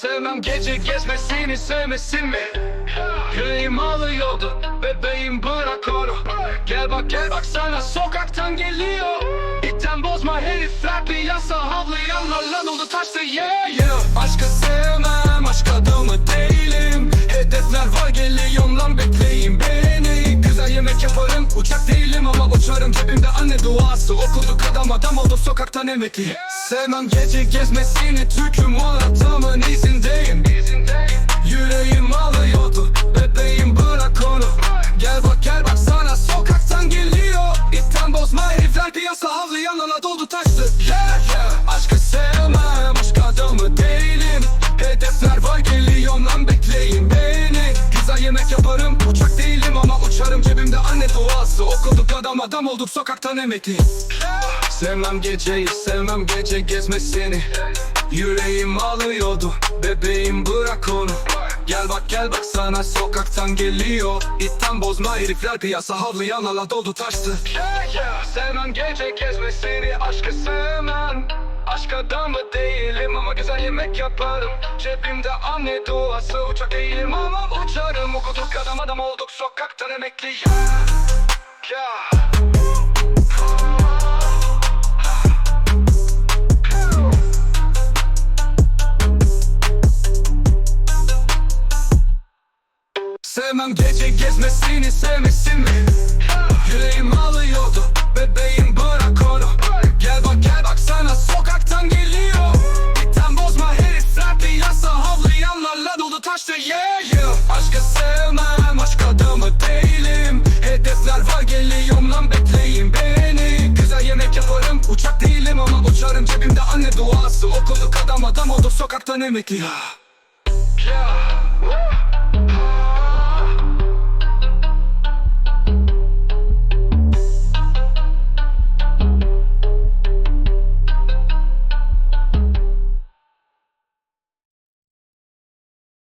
Sevmem. Gece gezmesini sevmesin mi? Yüreğim ağlıyordu bebeğim bırak onu. Gel bak gel bak sana sokaktan geliyor. İtten bozma herifler piyasa havlayanlarla dolu taştı yeah yeah. Aşkı sevmem aşk adamı değilim. Hedefler var geliyorum lan bekleyin beni. Güzel yemek yaparım uçak değilim ama uçarım. Cebimde anne duası okuduk adam adam oldu sokaktan emekli. Sevmem gece gezmesini Türk'üm o herifler piyasa havlayan ana doldu taştı. Yeah yeah. Aşkı sevmem aşk adamı değilim. Hedefler var geliyorum lan bekleyin beni. Güzel yemek yaparım uçak değilim ama uçarım. Cebimde anne duası okuduk adam adam olduk sokaktan emekli. Sevmem geceyi sevmem gece gezmesini. Yüreğim ağlıyordu bebeğim bırak onu Gel bak gel bak sana sokaktan geliyor. İtten bozma herifler piyasa havlayan ala doldu taştı Sevmem gece gezmesini aşkı sevmem. Aşk adamı değilim ama güzel yemek yaparım. Cebimde anne duası uçak değilim ama uçarım. Okuduk adam adam olduk sokaktan emekli yeah. Yeah. Sevmem gece gezmesini sevmesin mi? Yüreğim ağlıyordu bebeğim bırak onu. Gel bak gel bak sana sokaktan geliyor. İtten bozma herifler piyasa havlayanlarla dolu taştı yeah yeah. Aşkı sevmem aşk adamı değilim. Hedefler var geliyorum lan bekleyin beni. Güzel yemek yaparım uçak değilim ama uçarım. Cebimde anne duası okuduk adam adam olduk sokaktan emekli